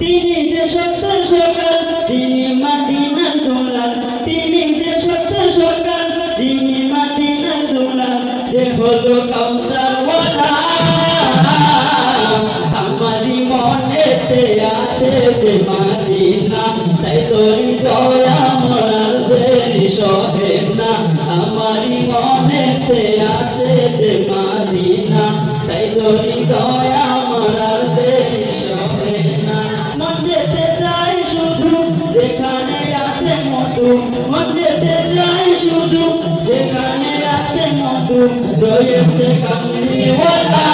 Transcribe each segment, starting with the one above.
তিনি যে সত্য সকাল তিনি মাদিনা দোলাল, তিনি যে সত্য সকাল তিনি মাদিনা দোলাল, যে হলো কাউসার আমারি মনেতে আছে যে মাদিনা, তাই তোরি দয়া মরার দেরি সহে না। আমারি মনেতে আছে যে মাদিনা, তাই তোরি যেতে চাই শুধু, যেখানে আছে মধু রয়েছে কামড়িওয়ালা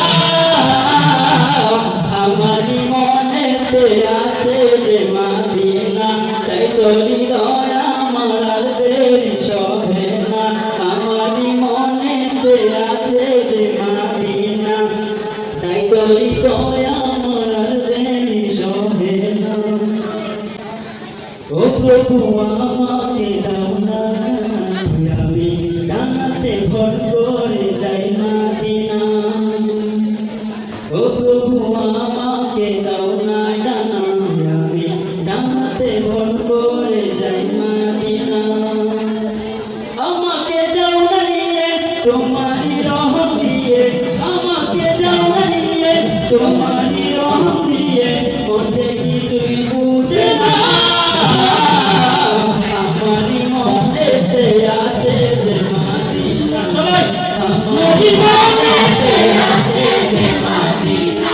আমারি মনেতে আছে যে মাদিনা, তাই তোরি দয়া মারার দেরি সহে না। আমারি মনেতে আছে যে তাই তোরি দয়া মারার দেরি না। ও প্রভু আমাকে দাও আমাকে দাও না ডানা আমি। ডানাতে ভর করে যাই না দিনা আমাকে যাও না নিয়ে, তোমারই রহম দিয়ে। আমাকে যাও না নিয়ে, তোমারই রহম দিয়ে। মধ্যে কিছুই বুঝে না। আমারই মনেতে আছে যে মাদিনা সবাই, আমারই মনেতে আছে যে মাদিনা